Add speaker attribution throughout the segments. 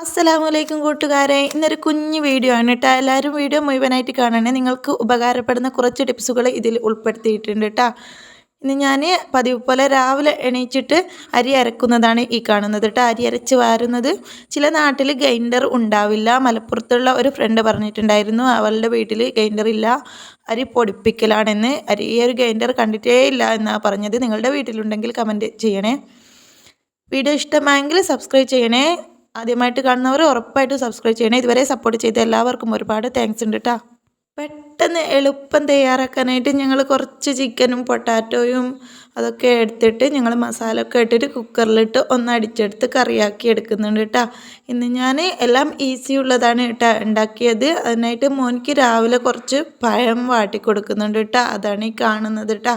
Speaker 1: അസ്സലാമു അലൈക്കും കൂട്ടുകാരെ. ഇന്നൊരു കുഞ്ഞ് വീഡിയോ ആണ് കേട്ടോ എല്ലാവരും വീഡിയോ മുഴുവനായിട്ട് കാണണേ. നിങ്ങൾക്ക് ഉപകാരപ്പെടുന്ന കുറച്ച് ടിപ്സുകൾ ഇതിൽ ഉൾപ്പെടുത്തിയിട്ടുണ്ട് കേട്ടോ ഇന്ന് ഞാൻ പതിവ് പോലെ രാവിലെ എണീച്ചിട്ട് അരി അരക്കുന്നതാണ് ഈ കാണുന്നത് കേട്ടോ അരി അരച്ച് വാരുന്നത് ചില നാട്ടിൽ ഗ്രൈൻഡർ ഉണ്ടാവില്ല. മലപ്പുറത്തുള്ള ഒരു ഫ്രണ്ട് പറഞ്ഞിട്ടുണ്ടായിരുന്നു. അവളുടെ വീട്ടിൽ ഗ്രൈൻഡർ ഇല്ല. അരി പൊടിപ്പിക്കലാണെന്ന്. അരി ഈ ഒരു ഗ്രൈൻഡർ കണ്ടിട്ടേ ഇല്ല എന്നാണ് പറഞ്ഞത്. നിങ്ങളുടെ വീട്ടിലുണ്ടെങ്കിൽ കമന്റ് ചെയ്യണേ. വീഡിയോ ഇഷ്ടമായെങ്കിൽ സബ്സ്ക്രൈബ് ചെയ്യണേ. ആദ്യമായിട്ട് കാണുന്നവർ ഉറപ്പായിട്ട് സബ്സ്ക്രൈബ് ചെയ്യണേ. ഇതുവരെ സപ്പോർട്ട് ചെയ്ത എല്ലാവർക്കും ഒരുപാട് താങ്ക്സ് ഉണ്ട് കേട്ടോ പെട്ടെന്ന് എളുപ്പം തയ്യാറാക്കാനായിട്ട് ഞങ്ങൾ കുറച്ച് ചിക്കനും പൊട്ടാറ്റോയും അതൊക്കെ എടുത്തിട്ട് ഞങ്ങൾ മസാല ഒക്കെ ഇട്ടിട്ട് കുക്കറിലിട്ട് ഒന്ന് അടിച്ചെടുത്ത് കറിയാക്കി എടുക്കുന്നുണ്ട് കേട്ടോ ഇന്ന് ഞാൻ എല്ലാം ഈസി ഉള്ളതാണ് കേട്ടോ ഉണ്ടാക്കിയത്. അതിനായിട്ട് മോനിക്ക് രാവിലെ കുറച്ച് പഴം വാട്ടി കൊടുക്കുന്നുണ്ട് കേട്ടോ അതാണ് ഈ കാണുന്നത് കേട്ടോ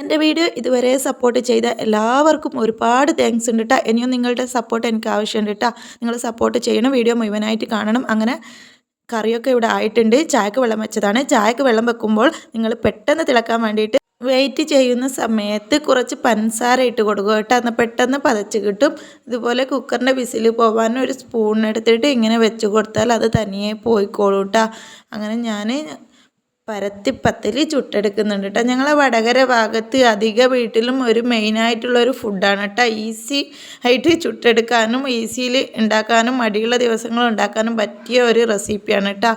Speaker 1: എന്റെ വീഡിയോ ഇതുവരെ സപ്പോർട്ട് ചെയ്ത എല്ലാവർക്കും ഒരുപാട് താങ്ക്സ് ഉണ്ട് കേട്ടോ ഇനിയും നിങ്ങളുടെ സപ്പോർട്ട് എനിക്ക് ആവശ്യമുണ്ട് കേട്ടോ നിങ്ങൾ സപ്പോർട്ട് ചെയ്യണം വീഡിയോ മുഴുവനായിട്ട് കാണണം. അങ്ങനെ കറിയൊക്കെ ഇവിടെ ആയിട്ടുണ്ട്. ചായക്ക് വെള്ളം വെച്ചതാണ്. ചായക്ക് വെള്ളം വെക്കുമ്പോൾ നിങ്ങൾ പെട്ടെന്ന് തിളക്കാൻ വേണ്ടിയിട്ട് വെയിറ്റ് ചെയ്യുന്ന സമയത്ത് കുറച്ച് പഞ്ചസാര ഇട്ട് കൊടുക്കുക കേട്ടോ. എന്നാൽ പെട്ടെന്ന് പതച്ച് കിട്ടും. ഇതുപോലെ കുക്കറിന്റെ വിസിൽ പോകാൻ ഒരു സ്പൂൺ എടുത്തിട്ട് ഇങ്ങനെ വെച്ച് കൊടുത്താൽ അത് തനിയെ പോയിക്കോളൂ കേട്ടോ. അങ്ങനെ ഞാൻ പരത്തിപ്പത്തലി ചുട്ടെടുക്കുന്നുണ്ട് കേട്ടോ ഞങ്ങളെ വടകര ഭാഗത്ത് അധിക വീട്ടിലും ഒരു മെയിനായിട്ടുള്ള ഒരു ഫുഡാണ് കേട്ടോ ഈസി ആയിട്ട് ചുട്ടെടുക്കാനും ഈസിയിൽ ഉണ്ടാക്കാനും മടിയുള്ള ദിവസങ്ങൾ ഉണ്ടാക്കാനും പറ്റിയ ഒരു റെസിപ്പിയാണ് കേട്ടോ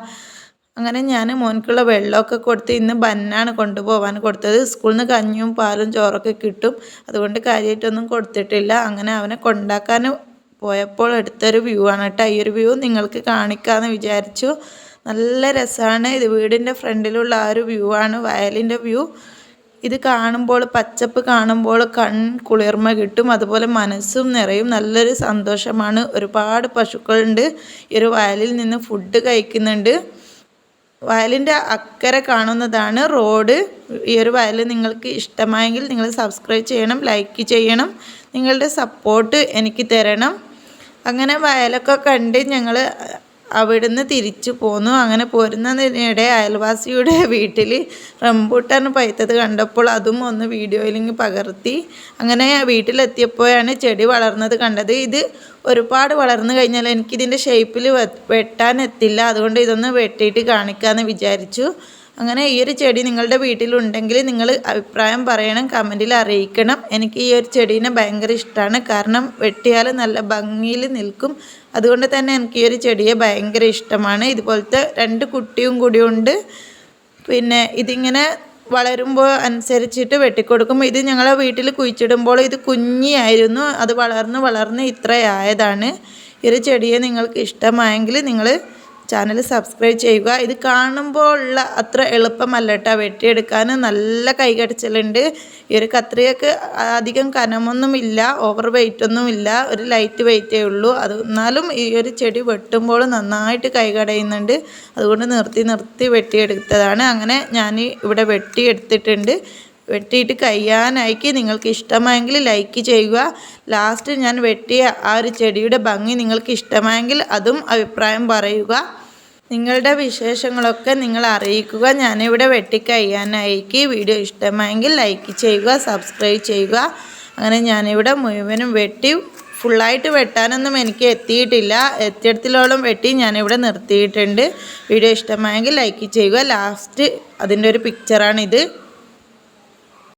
Speaker 1: അങ്ങനെ ഞാൻ മോനിക്കുള്ള വെള്ളമൊക്കെ കൊടുത്ത് ഇന്ന് ബന്നാണ് കൊണ്ടുപോകാൻ കൊടുത്തത്. സ്കൂളിൽ നിന്ന് കഞ്ഞിയും പാലും ചോറൊക്കെ കിട്ടും. അതുകൊണ്ട് കാര്യമായിട്ടൊന്നും കൊടുത്തിട്ടില്ല. അങ്ങനെ അവനെ കൊണ്ടാക്കാൻ പോയപ്പോൾ എടുത്തൊരു വ്യൂ ആണ് കേട്ടോ ഈ ഒരു വ്യൂ നിങ്ങൾക്ക് കാണിക്കാമെന്ന് വിചാരിച്ചു. നല്ല രസമാണ്. ഇത് വീടിന്റെ ഫ്രണ്ടിലുള്ള ആ ഒരു വ്യൂ ആണ്. വയലിന്റെ വ്യൂ ഇത് കാണുമ്പോൾ പച്ചപ്പ് കാണുമ്പോൾ കൺ കുളിർമ കിട്ടും. അതുപോലെ മനസ്സും നിറയും. നല്ലൊരു സന്തോഷമാണ്. ഒരുപാട് പശുക്കളുണ്ട്. ഈ ഒരു വയലിൽ നിന്ന് ഫുഡ് കഴിക്കുന്നുണ്ട്. വയലിന്റെ അക്കരെ കാണുന്നതാണ് റോഡ് ഈ ഒരു വയൽ നിങ്ങൾക്ക് ഇഷ്ടമായെങ്കിൽ നിങ്ങൾ സബ്സ്ക്രൈബ് ചെയ്യണം ലൈക്ക് ചെയ്യണം. നിങ്ങളുടെ സപ്പോർട്ട് എനിക്ക് തരണം. അങ്ങനെ വയലൊക്കെ കണ്ട് ഞങ്ങൾ അവിടുന്ന് തിരിച്ചു പോന്നു. അങ്ങനെ പോരുന്നതിനിടെ അയൽവാസിയുടെ വീട്ടിൽ റംബൂട്ടാൻ പൈത്തത് കണ്ടപ്പോൾ അതും ഒന്ന് വീഡിയോയിൽ പകർത്തി. അങ്ങനെ വീട്ടിലെത്തിയപ്പോഴാണ് ചെടി വളർന്നത് കണ്ടത്. ഇത് ഒരുപാട് വളർന്നു കഴിഞ്ഞാൽ എനിക്കിതിന്റെ ഷേപ്പിൽ വെട്ടാൻ എത്തില്ല. അതുകൊണ്ട് ഇതൊന്ന് വെട്ടിയിട്ട് കാണിക്കാമെന്ന് വിചാരിച്ചു. അങ്ങനെ ഈ ഒരു ചെടി നിങ്ങളുടെ വീട്ടിലുണ്ടെങ്കിൽ നിങ്ങൾ അഭിപ്രായം പറയണം കമന്റിൽ അറിയിക്കണം. എനിക്ക് ഈ ഒരു ചെടീനെ ഭയങ്കര ഇഷ്ടമാണ് കാരണം വെട്ടിയാൽ നല്ല ഭംഗിയിൽ നിൽക്കും. അതുകൊണ്ട് തന്നെ എനിക്ക് ഈ ഒരു ചെടിയെ ഭയങ്കര ഇഷ്ടമാണ്. ഇതുപോലത്തെ രണ്ട് കുട്ടിയും കൂടിയുണ്ട് പിന്നെ ഇതിങ്ങനെ വളരുമ്പോൾ അനുസരിച്ചിട്ട് വെട്ടിക്കൊടുക്കും. ഇത് ഞങ്ങളെ വീട്ടിൽ കുഴിച്ചിടുമ്പോൾ ഇത് കുഞ്ഞിയായിരുന്നു. അത് വളർന്ന് വളർന്ന് ഇത്രയായതാണ്. ഈ ഒരു ചെടിയെ നിങ്ങൾക്ക് ഇഷ്ടമായെങ്കിൽ നിങ്ങൾ ചാനൽ സബ്സ്ക്രൈബ് ചെയ്യുക. ഇത് കാണുമ്പോൾ ഉള്ള അത്ര എളുപ്പമല്ല കേട്ടോ. വെട്ടിയെടുക്കാൻ നല്ല കൈകടിച്ചലുണ്ട് ഈ ഒരു കത്രികക്ക് അധികം കനമൊന്നുമില്ല ഓവർ വെയിറ്റ് ഒന്നുമില്ല. ഒരു ലൈറ്റ് വെയിറ്റേ ഉള്ളൂ. അത് എന്നാലും ഈ ഒരു ചെടി വെട്ടുമ്പോൾ നന്നായിട്ട് കൈകടയുന്നുണ്ട് അതുകൊണ്ട് നിർത്തി നിർത്തി വെട്ടിയെടുത്തതാണ്. അങ്ങനെ ഞാൻ ഇവിടെ വെട്ടിയെടുത്തിട്ടുണ്ട്. വെട്ടിയിട്ട് കഴിയാനായിക്ക് നിങ്ങൾക്ക് ഇഷ്ടമായെങ്കിൽ ലൈക്ക് ചെയ്യുക. ലാസ്റ്റ് ഞാൻ വെട്ടിയ ആ ഒരു ചെടിയുടെ ഭംഗി നിങ്ങൾക്ക് ഇഷ്ടമായെങ്കിൽ അതും അഭിപ്രായം പറയുക. നിങ്ങളുടെ വിശേഷങ്ങളൊക്കെ നിങ്ങൾ അറിയിക്കുക. ഞാനിവിടെ വെട്ടിക്കഴിയാനായിക്ക്. വീഡിയോ ഇഷ്ടമായെങ്കിൽ ലൈക്ക് ചെയ്യുക സബ്സ്ക്രൈബ് ചെയ്യുക. അങ്ങനെ ഞാനിവിടെ മുഴുവനും വെട്ടി ഫുള്ളായിട്ട് വെട്ടാനൊന്നും എനിക്ക് എത്തിയിട്ടില്ല. എത്തിയിടത്തിലോളം വെട്ടി ഞാനിവിടെ നിർത്തിയിട്ടുണ്ട്. വീഡിയോ ഇഷ്ടമായെങ്കിൽ ലൈക്ക് ചെയ്യുക. ലാസ്റ്റ് അതിന്റെ ഒരു പിക്ചറാണിത്